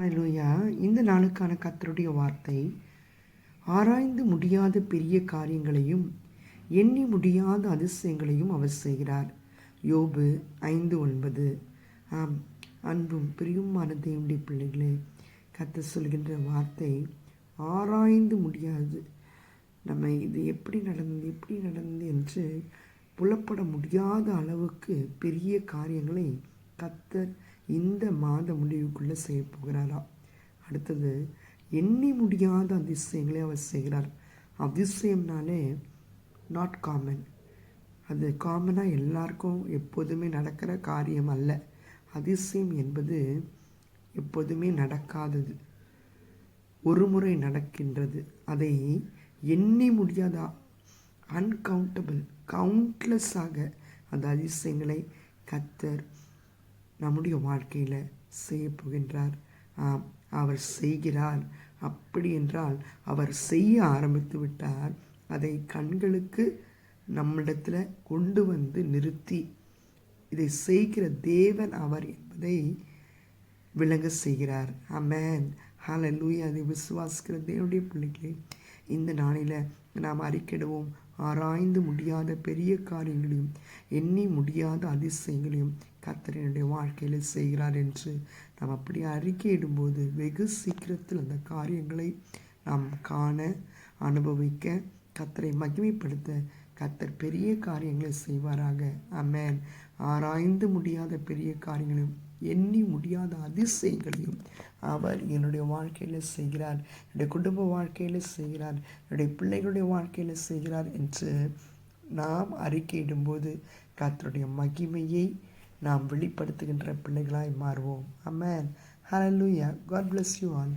ஹalleluya. இந்த நாளுக்கான கத்தருடைய வார்த்தை ஆராய்ந்து முடியாத பெரிய காரியங்களையும் எண்ணி முடியாத அதிசயங்களையும் அவர் செய்கிறார். யோபு ஐந்து ஒன்பது. ஆம் அன்பும் பிரியுமான தேவனுடைய பிள்ளைகளே கத்த சொல்கின்ற வார்த்தை ஆராய்ந்து முடியாது. நம்ம இது எப்படி நடந்தது எப்படி நடந்தது என்று புலப்பட முடியாத அளவுக்கு பெரிய காரியங்களை கத்தர் இந்த மாத முடிவுக்குள்ளே செய்ய போகிறாராம் அடுத்தது எண்ணி முடியாத அதிசயங்களை அவர் செய்கிறார். அதிசயம்னாலே நாட் காமன் அது காமனாக எல்லாருக்கும் எப்போதுமே நடக்கிற காரியம் அல்ல. அதிசயம் என்பது எப்போதுமே நடக்காதது. ஒரு முறை நடக்கின்றது. அதை எண்ணி முடியாதா அன்கவுண்டபிள் கவுண்ட்லெஸ்ஸாக அந்த அதிசயங்களை கத்தர் நம்முடைய வாழ்க்கையில் செய்ய போகின்றார். ஆம் அவர் செய்கிறார். அப்படி என்றால் அவர் செய்ய ஆரம்பித்து விட்டார் அதை கண்களுக்கு நம்மிடத்தில் கொண்டு வந்து நிறுத்தி இதை செய்கிற தேவன் அவர் என்பதை விளங்க செய்கிறார். அமேன் ஹalleluya. அதை விசுவாசிக்கிற தேவனுடைய பிள்ளைகளே இந்த நாளில் நாம் அறிக்கிடுவோம் ஆராய்ந்து முடியாத பெரிய காரியங்களையும் எண்ணி முடியாத அதிசயங்களையும் கர்த்தரினுடைய வாழ்க்கையில் செய்கிறார் என்று நாம் அப்படி அறிக்கையிடும்போது வெகு சீக்கிரத்தில் அந்த காரியங்களை நாம் காண அனுபவிக்க கத்தரை மகிமைப்படுத்த கத்தர் பெரிய காரியங்களை செய்வாராக. அமேன் ஆராய்ந்து முடியாத பெரிய காரியங்களையும் எண்ணி முடியாத அதிசயங்களையும் அவர் என்னுடைய வாழ்க்கையில் செய்கிறார். என்னுடைய குடும்ப வாழ்க்கையில் செய்கிறார். என்னுடைய பிள்ளைகளுடைய வாழ்க்கையில் செய்கிறார் என்று நாம் அறிக்கையிடும்போது கத்தருடைய மகிமையை நாம் வெளிப்படுத்துகின்ற பிள்ளைகளாய் மாறுவோம். Amen hallelujah God bless you all